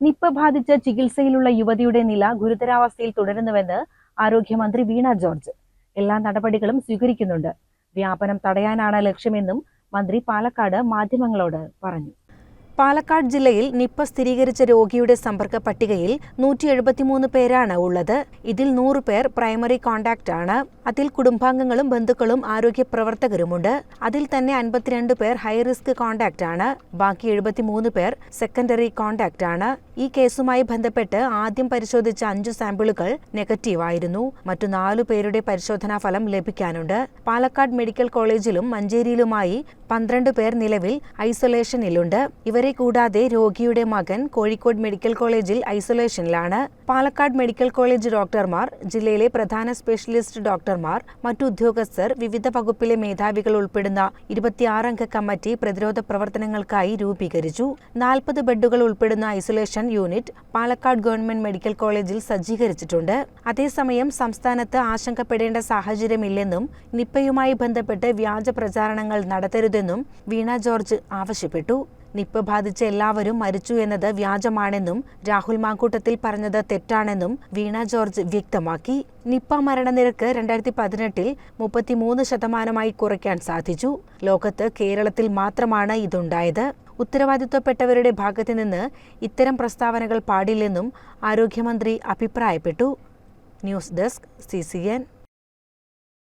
Nipah ബാധിച്ച് ചികിത്സയിലുള്ള യുവതിയുടെ നില ഗുരുതരാവസ്ഥയിൽ തുടരുന്നുവെന്ന് ആരോഗ്യമന്ത്രി വീണ ജോർജ്. എല്ലാ നടപടികളും സ്വീകരിക്കുന്നുണ്ട്. വ്യാപനം തടയാനാണ് ലക്ഷ്യമെന്നും മന്ത്രി പാലക്കാട് മാധ്യമങ്ങളോട് പറഞ്ഞു. പാലക്കാട് ജില്ലയിൽ നിപ്പ സ്ഥിരീകരിച്ച രോഗിയുടെ സമ്പർക്ക പട്ടികയിൽ നൂറ്റി എഴുപത്തിമൂന്ന് പേരാണ് ഉള്ളത്. ഇതിൽ നൂറ് പേർ പ്രൈമറി കോണ്ടാക്ട് ആണ്. അതിൽ കുടുംബാംഗങ്ങളും ബന്ധുക്കളും ആരോഗ്യ പ്രവർത്തകരുമുണ്ട്. അതിൽ തന്നെ അൻപത്തിരണ്ട് പേർ ഹൈ റിസ്ക് കോണ്ടാക്ട് ആണ്. ബാക്കി എഴുപത്തിമൂന്ന് പേർ സെക്കൻഡറി കോണ്ടാക്ട് ആണ്. ഈ കേസുമായി ബന്ധപ്പെട്ട് ആദ്യം പരിശോധിച്ച അഞ്ചു സാമ്പിളുകൾ നെഗറ്റീവ് ആയിരുന്നു. മറ്റു നാലു പേരുടെ പരിശോധനാ ഫലം ലഭിക്കാനുണ്ട്. പാലക്കാട് മെഡിക്കൽ കോളേജിലും മഞ്ചേരിയിലുമായി പന്ത്രണ്ട് പേർ നിലവിൽ ഐസൊലേഷനിലുണ്ട്. ഇവരെ കൂടാതെ രോഗിയുടെ മകൻ കോഴിക്കോട് മെഡിക്കൽ കോളേജിൽ ഐസൊലേഷനിലാണ്. പാലക്കാട് മെഡിക്കൽ കോളേജ് ഡോക്ടർമാർ ജില്ലയിലെ പ്രധാന സ്പെഷ്യലിസ്റ്റ് ഡോക്ടർമാർ മറ്റു ഉദ്യോഗസ്ഥർ വിവിധ വകുപ്പിലെ മേധാവികൾ ഉൾപ്പെടുന്ന ഇരുപത്തിയാറംഗ കമ്മിറ്റി പ്രതിരോധ പ്രവർത്തനങ്ങൾക്കായി രൂപീകരിച്ചു. നാൽപ്പത് ബെഡുകൾ ഉൾപ്പെടുന്ന isolation unit Palakkad government medical കോളേജിൽ സജ്ജീകരിച്ചിട്ടുണ്ട്. അതേസമയം സംസ്ഥാനത്ത് ആശങ്കപ്പെടേണ്ട സാഹചര്യമില്ലെന്നും നിപ്പയുമായി ബന്ധപ്പെട്ട് വ്യാജ പ്രചാരണങ്ങൾ നടത്തരുതെന്നും വീണ ജോർജ് ആവശ്യപ്പെട്ടു. നിപ്പ ബാധിച്ച എല്ലാവരും മരിച്ചു എന്നത് വ്യാജമാണെന്നും രാഹുൽ മാങ്കൂട്ടത്തിൽ പറഞ്ഞത് തെറ്റാണെന്നും വീണ ജോർജ് വ്യക്തമാക്കി. നിപ്പ മരണനിരക്ക് രണ്ടായിരത്തി പതിനെട്ടിൽ മുപ്പത്തിമൂന്ന് ശതമാനമായി കുറയ്ക്കാൻ സാധിച്ചു. ലോകത്ത് കേരളത്തിൽ മാത്രമാണ് ഇതുണ്ടായത്. ഉത്തരവാദിത്വപ്പെട്ടവരുടെ ഭാഗത്തു നിന്ന് ഇത്തരം പ്രസ്താവനകൾ പാടില്ലെന്നും ആരോഗ്യമന്ത്രി അഭിപ്രായപ്പെട്ടു. News desk C